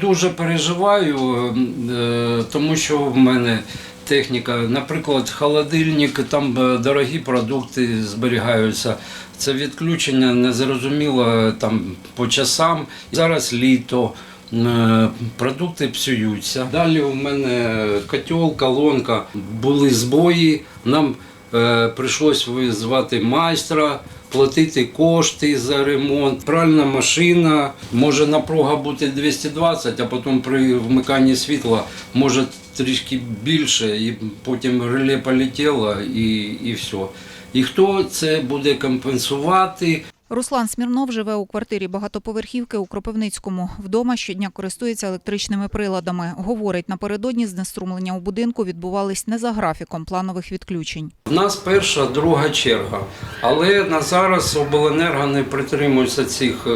Дуже переживаю, е, тому що в мене техніка, наприклад, холодильник, там е, дорогі продукти зберігаються. Це відключення незрозуміло там по часам. Зараз літо. е, Продукти псуються. Далі у мене котел, колонка. Були збої. Нам прийшлось визвати майстра, платити кошти за ремонт. Пральна машина, може напруга бути 220, а потім при вмиканні світла може трішки більше, і потім реле полетіло і, і все. І хто це буде компенсувати? Руслан Смірнов живе у квартирі багатоповерхівки у Кропивницькому. Вдома щодня користується електричними приладами. Говорить, напередодні знеструмлення у будинку відбувались не за графіком планових відключень. У нас перша, друга черга. Але на зараз обленерго не притримується цих е,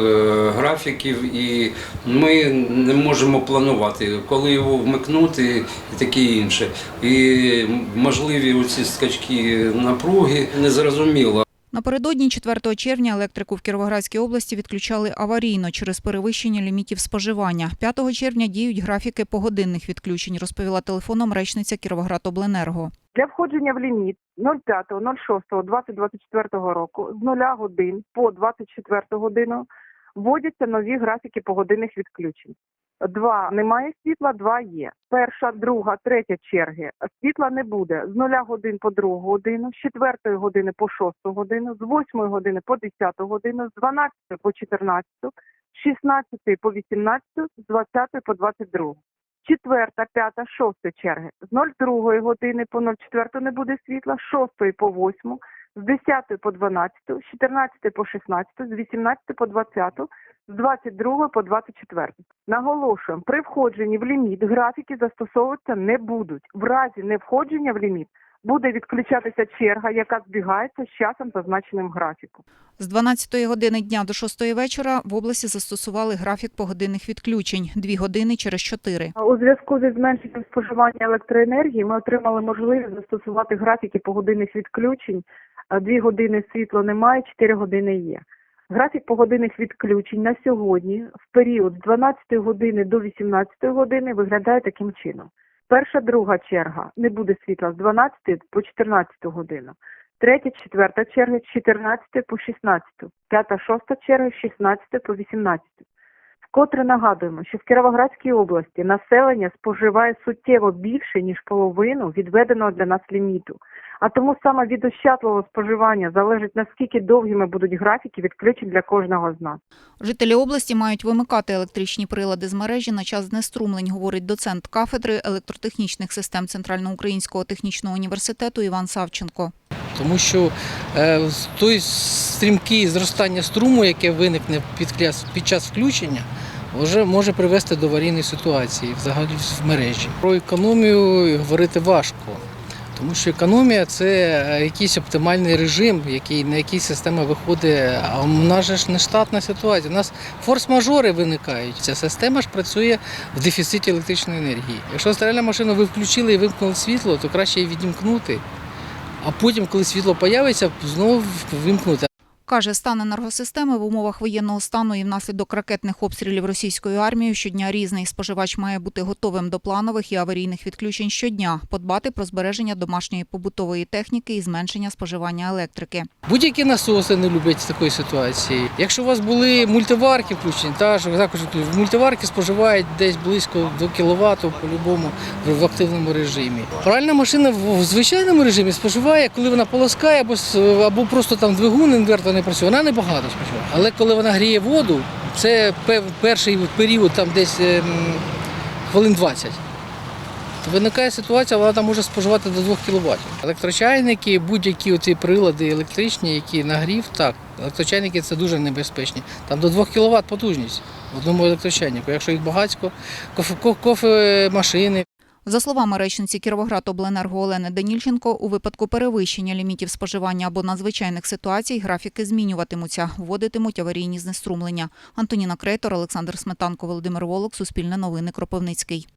графіків і ми не можемо планувати, коли його вмикнути і таке інше. І можливі оці скачки напруги незрозуміло. Напередодні 4 червня електрику в Кіровоградській області відключали аварійно через перевищення лімітів споживання. 5 червня діють графіки погодинних відключень, розповіла телефоном речниця Кіровоградобленерго. Для входження в ліміт 05.06.2024 року з 0 годин по 24 годину вводяться нові графіки погодинних відключень. Два немає світла, два є. Перша, друга, третя черги. Світла не буде з 0 годин по 2 годину, з 4 години по 6 годину, з 8 години по 10 годину, з 12 по 14, з 16 по 18, з 20 по 22. Четверта, п'ята, шоста черги. З 02 години по 04 не буде світла, з 6 по 8, з 10 по 12, з 14 по 16, з 18 по 20, з 22 по 24. Наголошуємо, при входженні в ліміт графіки застосовуватися не будуть. В разі невходження в ліміт буде відключатися черга, яка збігається з часом зазначеним графіку. З 12 години дня до 6 вечора в області застосували графік погодинних відключень – 2 години через 4. У зв'язку зі зменшенням споживання електроенергії ми отримали можливість застосувати графіки погодинних відключень. Дві години світла немає, 4 години є. Графік погодинних відключень на сьогодні в період з 12 години до 18 години виглядає таким чином. Перша, друга черга не буде світла з 12 по 14 годину. Третя, четверта черга з 14 по 16. П'ята, шоста черга з 16 по 18. Вкотре нагадуємо, що в Кіровоградській області населення споживає суттєво більше, ніж половину відведеного для нас ліміту. А тому саме від ощадливого споживання залежить наскільки довгими будуть графіки відключень для кожного з нас. Жителі області мають вимикати електричні прилади з мережі на час знеструмлень, говорить доцент кафедри електротехнічних систем Центральноукраїнського технічного університету Іван Савченко. Тому що е, той стрімкий зростання струму, яке виникне під, кляс- під час включення, вже може привести до аварійної ситуації взагалі в мережі. Про економію говорити важко. Тому що економія це е, якийсь оптимальний режим, який, на який система виходить. А у нас же ж не штатна ситуація. У нас форс-мажори виникають. Ця система ж працює в дефіциті електричної енергії. Якщо стиральну машину ви включили і вимкнули світло, то краще її відімкнути, а потім, коли світло появиться, знову вимкнути. Каже, стан енергосистеми в умовах воєнного стану і внаслідок ракетних обстрілів російською армією щодня різний. Споживач має бути готовим до планових і аварійних відключень щодня, подбати про збереження домашньої побутової техніки і зменшення споживання електрики. Будь-які насоси не люблять такої ситуації. Якщо у вас були мультиварки включені, та ж також мультиварки споживають десь близько до кіловат по-любому в активному режимі. Пральна машина в звичайному режимі споживає, коли вона полоскає або, або просто там двигун інвертор не працює, вона небагато споживає. Але коли вона гріє воду, це перший період там десь ем, хвилин 20. То виникає ситуація, вона там може споживати до 2 кВт. Електрочайники, будь-які оці прилади електричні, які нагрів, так, електрочайники це дуже небезпечні. Там до 2 кВт потужність в одному електрочайнику. Якщо їх багатько, кофе, ко- кофемашини, За словами речниці Кіровоградобленерго Олени Данільченко, у випадку перевищення лімітів споживання або надзвичайних ситуацій графіки змінюватимуться, вводитимуть аварійні знеструмлення. Антоніна Крейтор, Олександр Сметанко, Володимир Волок, Суспільне новини, Кропивницький.